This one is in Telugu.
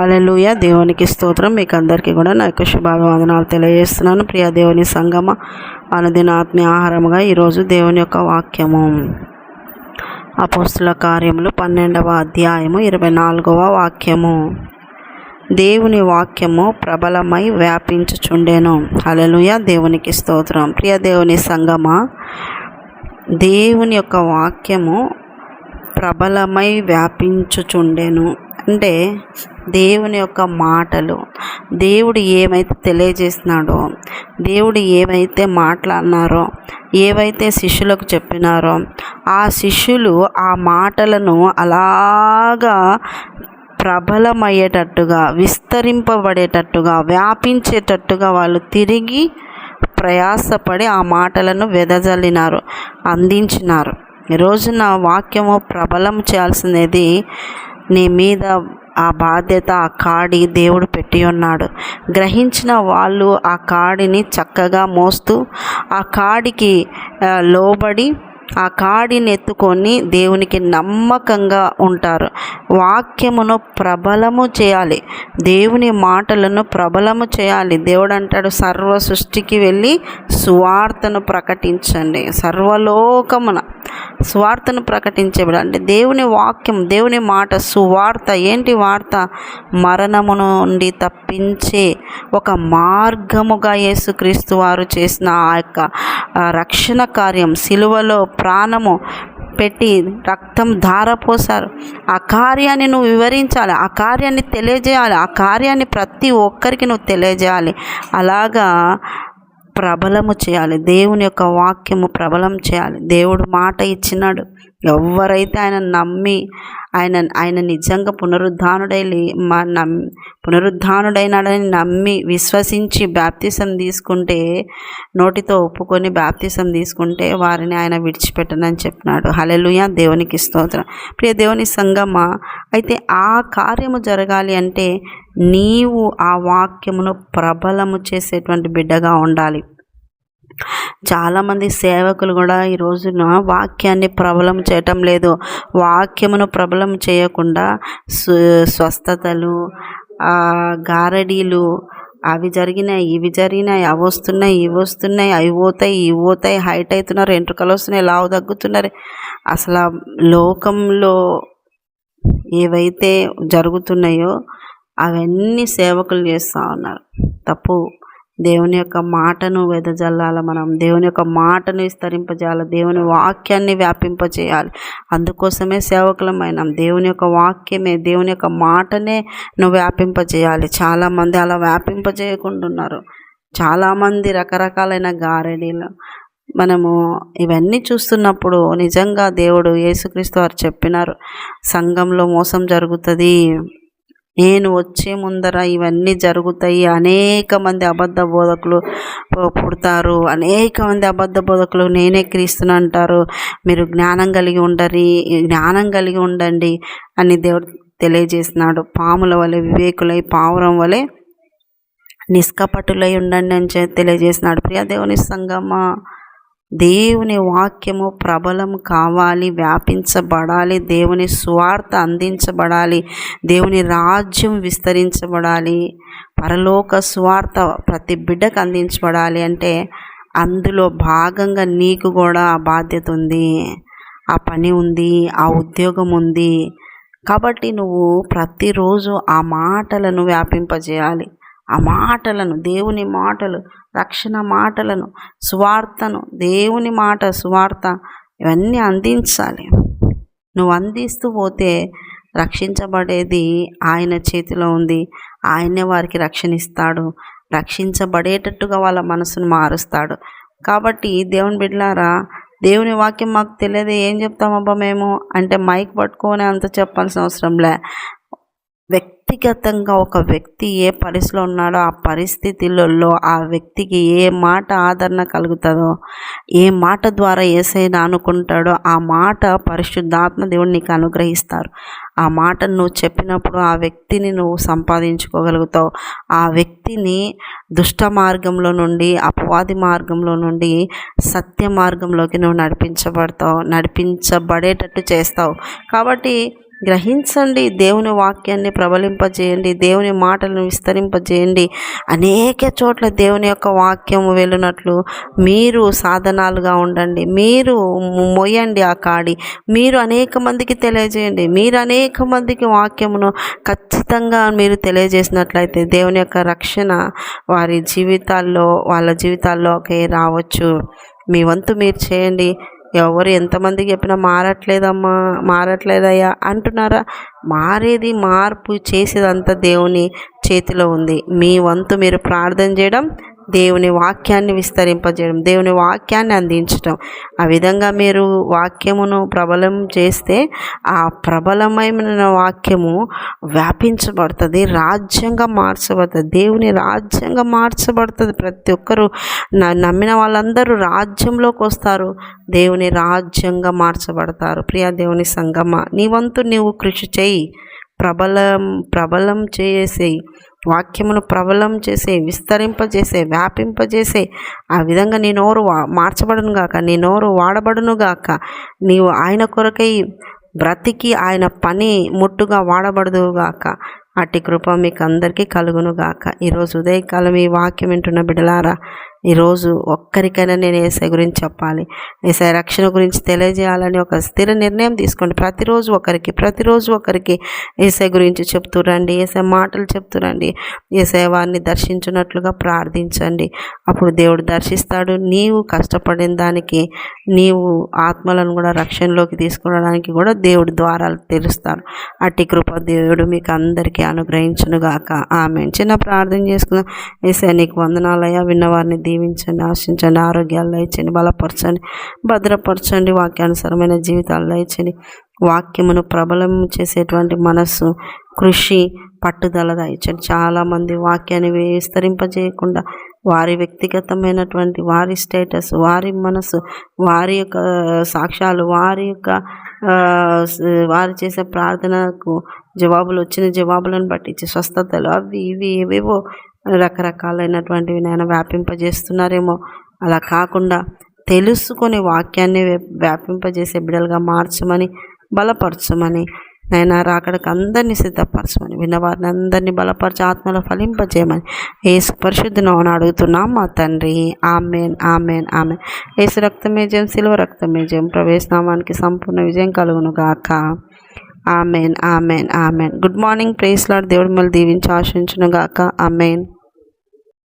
హలలుయ దేవునికి స్తోత్రం. మీకు అందరికీ కూడా నా యొక్క శుభాభివందనాలు తెలియజేస్తున్నాను. ప్రియ దేవుని సంగమ అనుదిన ఆత్మీయ ఆహారముగా ఈరోజు దేవుని యొక్క వాక్యము. అపోస్తుల కార్యములు పన్నెండవ అధ్యాయము ఇరవై నాలుగవ వాక్యము. దేవుని వాక్యము ప్రబలమై వ్యాపించుచుండెను. హలలుయ దేవునికి స్తోత్రం. ప్రియ దేవుని సంగమ దేవుని యొక్క వాక్యము ప్రబలమై వ్యాపించుచుండెను. అంటే దేవుని యొక్క మాటలు. దేవుడు ఏమైతే తెలియజేస్తున్నాడో దేవుడు ఏమైతే మాట్లాడినారో ఏవైతే శిష్యులకు చెప్పినారో ఆ శిష్యులు ఆ మాటలను అలాగా ప్రబలమయ్యేటట్టుగా విస్తరింపబడేటట్టుగా వ్యాపించేటట్టుగా వాళ్ళు తిరిగి ప్రయాసపడి ఆ మాటలను వెదజల్లినారు అందించినారు. ఈ రోజున వాక్యము ప్రబలం చేయాల్సినది నీ మీద ఆ బాధ్యత ఆ కాడి దేవుడు పెట్టి ఉన్నాడు. గ్రహించిన వాళ్ళు ఆ కాడిని చక్కగా మోస్తూ ఆ కాడికి లోబడి ఆ కాడిని ఎత్తుకొని దేవునికి నమ్మకంగా ఉంటారు. వాక్యమును ప్రబలము చేయాలి. దేవుని మాటలను ప్రబలము చేయాలి. దేవుడు అంటాడు సర్వ సృష్టికి వెళ్ళి సువార్తను ప్రకటించండి. సర్వలోకమున. స్వార్థను ప్రకటించబడి అంటే దేవుని వాక్యం దేవుని మాట సువార్త ఏంటి వార్త? మరణము నుండి తప్పించే ఒక మార్గముగా యేసుక్రీస్తు వారు చేసిన ఆ యొక్క రక్షణ కార్యం సిలువలో ప్రాణము పెట్టి రక్తం ధారపోసారు ఆ కార్యాన్ని నువ్వు వివరించాలి ఆ కార్యాన్ని తెలియజేయాలి ఆ కార్యాన్ని ప్రతి ఒక్కరికి నువ్వు తెలియజేయాలి. అలాగా ప్రబలము చేయాలి. దేవుని యొక్క వాక్యము ప్రబలం చేయాలి. దేవుడు మాట ఇచ్చినాడు. ఎవరైతే ఆయన నమ్మి ఆయన ఆయన నిజంగా పునరుద్ధానుడై మా నమ్మి పునరుద్ధానుడైనాడని నమ్మి విశ్వసించి బ్యాప్తిసం తీసుకుంటే నోటితో ఒప్పుకొని బ్యాప్తిసం తీసుకుంటే వారిని ఆయన విడిచిపెట్టనని చెప్పినాడు. హలెలుయ దేవునికి స్తోత్రం. ప్రియ దేవుని సంగమ అయితే ఆ కార్యము జరగాలి అంటే నీవు ఆ వాక్యమును ప్రబలము చేసేటువంటి బిడ్డగా ఉండాలి. చాలామంది సేవకులు కూడా ఈ రోజున వాక్యాన్ని ప్రబలం చేయటం లేదు. వాక్యమును ప్రబలం చేయకుండా స్వస్థతలు గారడీలు అవి జరిగినాయి ఇవి జరిగినాయి అవి వస్తున్నాయి ఇవి వస్తున్నాయి అవి పోతాయి ఇవి పోతాయి హైట్ అవుతున్నారు ఎంట్రుకలు వస్తున్నాయి లావు తగ్గుతున్నారు. అసలు లోకంలో ఏవైతే జరుగుతున్నాయో అవన్నీ సేవకులు చేస్తూ ఉన్నారు. తప్పు. దేవుని యొక్క మాటను వెదజల్లాలి మనం. దేవుని యొక్క మాటను విస్తరింపజేయాలి. దేవుని వాక్యాన్ని వ్యాపింపజేయాలి. అందుకోసమే సేవకులమైన. దేవుని యొక్క వాక్యమే దేవుని యొక్క మాటనే నువ్వు వ్యాపింపజేయాలి. చాలామంది అలా వ్యాపింపజేయకుంటున్నారు చాలామంది రకరకాలైన గారెడీలు మనము ఇవన్నీ చూస్తున్నప్పుడు నిజంగా దేవుడు యేసుక్రీస్తు వారు చెప్పినారు సంఘంలో మోసం జరుగుతుంది నేను వచ్చే ముందర ఇవన్నీ జరుగుతాయి. అనేక మంది అబద్ధ బోధకులు పుడతారు. అనేక మంది అబద్ధ బోధకులు నేనే క్రీస్తుని అంటారు. మీరు జ్ఞానం కలిగి ఉండరి జ్ఞానం కలిగి ఉండండి అని దేవుడు తెలియజేసినాడు పాముల వలె వివేకులై పావురం వలె నిష్కపటులై ఉండండి అని తెలియజేసినాడు ప్రియ దేవుని సంగమా. దేవుని వాక్యము ప్రబలం కావాలి వ్యాపించబడాలి దేవుని స్వార్థ అందించబడాలి దేవుని రాజ్యం విస్తరించబడాలి పరలోక స్వార్థ ప్రతి బిడ్డకు అందించబడాలి అంటే అందులో భాగంగా నీకు కూడా ఆ బాధ్యత ఉంది ఆ పని ఉంది ఆ ఉద్యోగం ఉంది. కాబట్టి నువ్వు ప్రతిరోజు ఆ మాటలను వ్యాపింపజేయాలి. ఆ మాటలను దేవుని మాటలు రక్షణ మాటలను స్వార్థను దేవుని మాట స్వార్థ ఇవన్నీ అందించాలి. నువ్వు అందిస్తూ పోతే రక్షించబడేది ఆయన చేతిలో ఉంది. ఆయనే వారికి రక్షణ ఇస్తాడు రక్షించబడేటట్టుగా వాళ్ళ మనసును మారుస్తాడు. కాబట్టి దేవుని బిడ్లారా దేవుని వాక్యం మాకు తెలియదు. ఏం చెప్తామబ్బా మేము? అంటే మైక్ పట్టుకొని అంత చెప్పాల్సిన అవసరంలే వ్యక్తిగతంగా ఒక వ్యక్తి ఏ పరిస్థితిలో ఉన్నాడో ఆ పరిస్థితులలో ఆ వ్యక్తికి ఏ మాట ఆదరణ కలుగుతుందో ఏ మాట ద్వారా ఏసైనా అనుకుంటాడో ఆ మాట పరిశుద్ధాత్మ దేవుడు నీకు అనుగ్రహిస్తారు. ఆ మాటను నువ్వు చెప్పినప్పుడు ఆ వ్యక్తిని నువ్వు సంపాదించుకోగలుగుతావు. ఆ వ్యక్తిని దుష్ట మార్గంలో నుండి అపవాది మార్గంలో నుండి సత్య మార్గంలోకి నువ్వు నడిపించబడతావు నడిపించబడేటట్టు చేస్తావు. కాబట్టి గ్రహించండి దేవుని వాక్యాన్ని ప్రబలింపజేయండి దేవుని మాటలను విస్తరింపజేయండి. అనేక చోట్ల దేవుని యొక్క వాక్యం వెళ్ళినట్లు మీరు సాధనాలుగా ఉండండి. మీరు మొయ్యండి ఆ కాడి. మీరు అనేక మందికి తెలియజేయండి. మీరు అనేక మందికి వాక్యమును ఖచ్చితంగా మీరు తెలియజేసినట్లయితే దేవుని యొక్క రక్షణ వారి జీవితాల్లో వాళ్ళ జీవితాల్లోకి రావచ్చు. మీ వంతు మీరు చేయండి. ఎవరు ఎంతమందికి చెప్పినా మారట్లేదమ్మా మారట్లేదయ్యా అంటున్నారా? మారేది మార్పు చేసేదంతా దేవుని చేతిలో ఉంది. మీ వంతు మీరు ప్రార్థన చేయడం దేవుని వాక్యాన్ని విస్తరింపజేయడం దేవుని వాక్యాన్ని అందించడం. ఆ విధంగా మీరు వాక్యమును ప్రబలం చేస్తే ఆ ప్రబలమైన వాక్యము వ్యాపించబడుతుంది రాజ్యంగా మార్చబడుతుంది దేవుని రాజ్యంగా మార్చబడుతుంది. ప్రతి ఒక్కరూ నమ్మిన వాళ్ళందరూ రాజ్యంలోకి వస్తారు దేవుని రాజ్యంగా మార్చబడతారు. ప్రియా దేవుని సంగమ నీ వంతు నీవు కృషి చేయి ప్రబలం ప్రబలం చేసేయి. వాక్యమును ప్రబలం చేసే విస్తరింపజేసే వ్యాపింపజేసే ఆ విధంగా నీ నోరు మార్చబడును గాక నీ నోరు వాడబడును గాక నీవు ఆయన కొరకై బ్రతికి ఆయన పని ముట్టుగా వాడబడదుగాక అట్టి కృప మీకు అందరికీ కలుగును గాక. ఈరోజు ఉదయకాలం ఈ వాక్యం వింటున్న బిడలారా ఈరోజు ఒక్కరికైనా నేను ఏసై గురించి చెప్పాలి. ఏసై రక్షణ గురించి తెలియజేయాలని ఒక స్థిర నిర్ణయం తీసుకోండి. ప్రతిరోజు ఒకరికి ప్రతిరోజు ఒకరికి ఏసై గురించి చెప్తూ రండి. ఏసై మాటలు చెప్తూ రండి. ఏసై వారిని దర్శించినట్లుగా ప్రార్థించండి. అప్పుడు దేవుడు దర్శిస్తాడు. నీవు కష్టపడిన దానికి నీవు ఆత్మలను కూడా రక్షణలోకి తీసుకురావడానికి కూడా దేవుడు ద్వారాలు తెరుస్తాడు. అట్టి కృప దేవుడు మీకు అందరికీ అనుగ్రహించునుగాక. ఆమె చిన్న ప్రార్థన చేసుకుందాం. ఏసై నీకు వందనాలయ్యా. విన్నవారిని దీవించండి ఆశించండి ఆరోగ్యాలు దయచండి బలపరచండి భద్రపరచండి వాక్యానుసరమైన జీవితాలు దయచండి వాక్యమును ప్రబలం చేసేటువంటి మనస్సు కృషి పట్టుదల దయచండి చాలామంది వాక్యాన్ని విస్తరింపజేయకుండా వారి వ్యక్తిగతమైనటువంటి వారి స్టేటస్ వారి మనసు వారి యొక్క సాక్ష్యాలు వారి యొక్క వారు చేసే ప్రార్థనకు జవాబులు వచ్చిన జవాబులను బట్టి స్వస్థతలు అవి ఇవి ఏవేవో రకరకాలైనటువంటివి నేను వ్యాపింపజేస్తున్నారేమో. అలా కాకుండా తెలుసుకొని వాక్యాన్ని వ్యాపింపజేసే బిడ్డలుగా మార్చమని బలపరచమని నేను రాకడకు అందరినీ సిద్ధపరచమని విన్నవారిని అందరినీ బలపరచి ఆత్మలో ఫలింపజేయమని ఏసు పరిశుద్ధి అడుగుతున్నాం. మా తండ్రి ఆమెన్ ఆమెన్ ఆమె ఏసు రక్తమేజయం శిలువ రక్తమేజయం ప్రవేశనామానికి సంపూర్ణ విజయం కలుగును గాక amen amen amen. Good morning praise the Lord దేవుడు మళ్ళీ దీవించి ఆశించును గాక ఆమెన్.